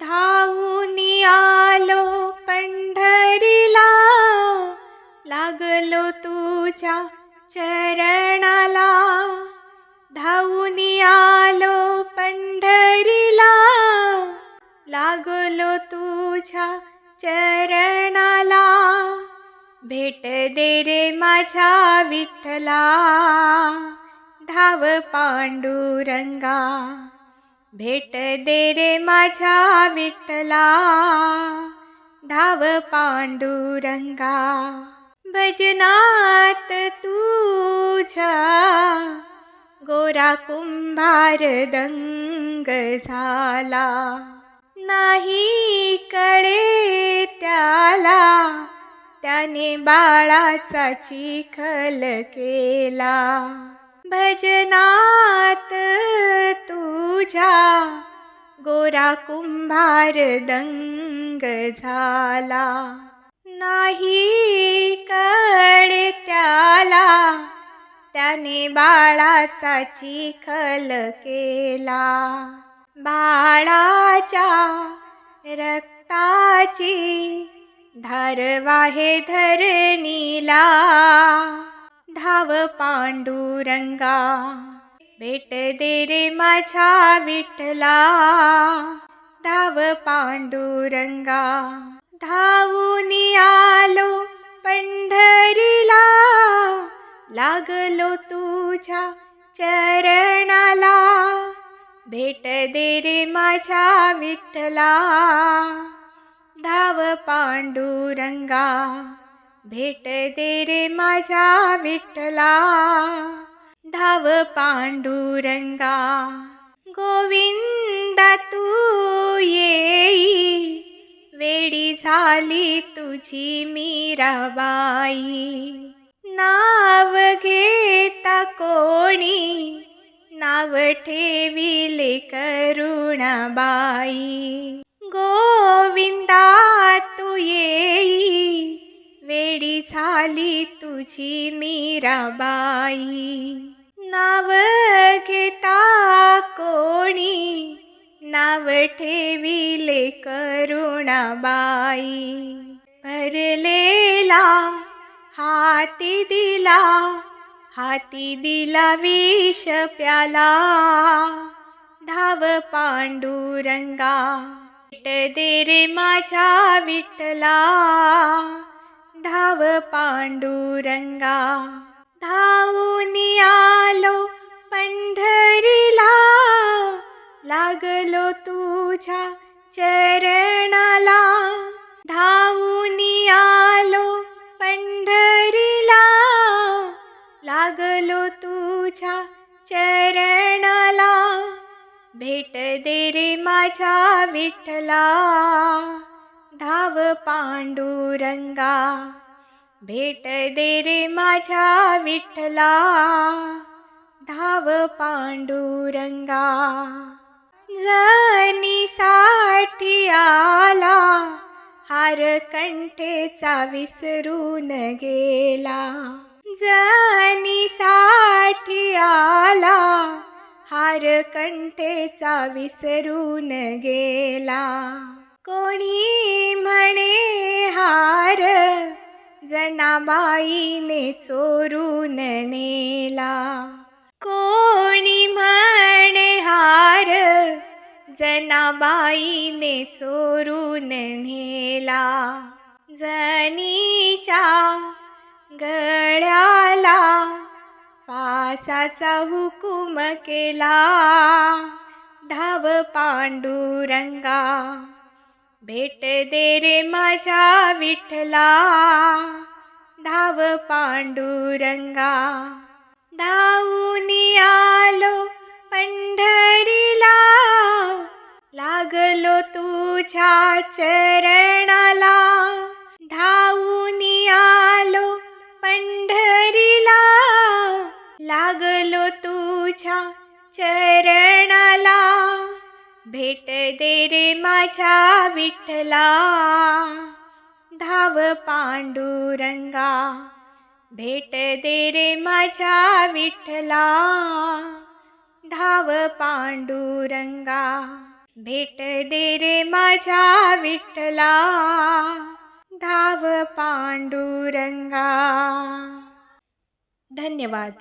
धावून आलो पंढरीला. लागलो तुझ्या चरणाला. धावून आलो पंढरीला. लागलो तुझ्या चरणाला. भेट दे रे माझ्या विठ्ठला. धाव पांडुरंगा. भेट दे रे माझ्या विठ्ठला धाव पांडुरंगा. भजनात तुझ्या गोरा कुंभार दंग झाला. नाही कळे त्याला त्याने बाळाचा चिखल केला. भजनात तुझ्या गोरा कुंभार दंग झाला. नाही कळत्याला त्याने बाळाचा चिखल केला. बाळाच्या रक्ताची धार वाहे धरणीला. धाव पांडुरंगा भेट दे रे माझ्या विठला धाव पांडुरंगा धावून आलो पंढरीला. लागलो तुझ्या चरणाला. भेट दे रे माझ्या विठ्ठला. धाव पांडुरंगा भेट दे रे माझ्या विठ्ठला. धाव पांडुरंगा. गोविंद तू येई. वेडी झाली तुझी मीराबाई नाव घेता कोणी? नाव ठेविले करुणाबाई. तुझी मीराबाई नाव घेता कोणी नाव ठेविले करुणाबाई। भरलेला हाती दिला हाती दिला विष प्याला। धाव भेट दे रे माझ्या विठ्ठला धाव पांडुरंगा धावून आलो पंढरीला. लागलो तुझ्या चरणाला. धावून आलो पंढरीला. लागलो तुझ्या चरणाला. भेट दे रे माझ्या विठ्ठला. धाव पांडुरंगा भेट दे रे माझ्या विठ्ठला. धाव पांडुरंगा जनी साठी आला हार कंठेचा विसरून गेला. जनी साठी आला हार कंठेचा विसरून गेला. कोणी म्हणे हार? जनाबाईने चोरून नेला. कोणी म्हणे हार? जनाबाईने चोरून नेला. जनीच्या गळ्याला पासाचा हुकुम केला. धाव पांडुरंगा भेट दे रे माझ्या विठला धाव पांडुरंगा. धावून आलो पंढरीला. लागलो तुझ्या चरणाला. धावून आलो पंढरीला. लागलो तुझ्या चरणाला. भेट दे रे माझ्या विठ्ठला. धाव पांडुरंगा. भेट दे रे माझ्या विठ्ठला. धाव पांडुरंगा. भेट दे रे माझ्या विठ्ठला. धाव पांडुरंगा. धन्यवाद.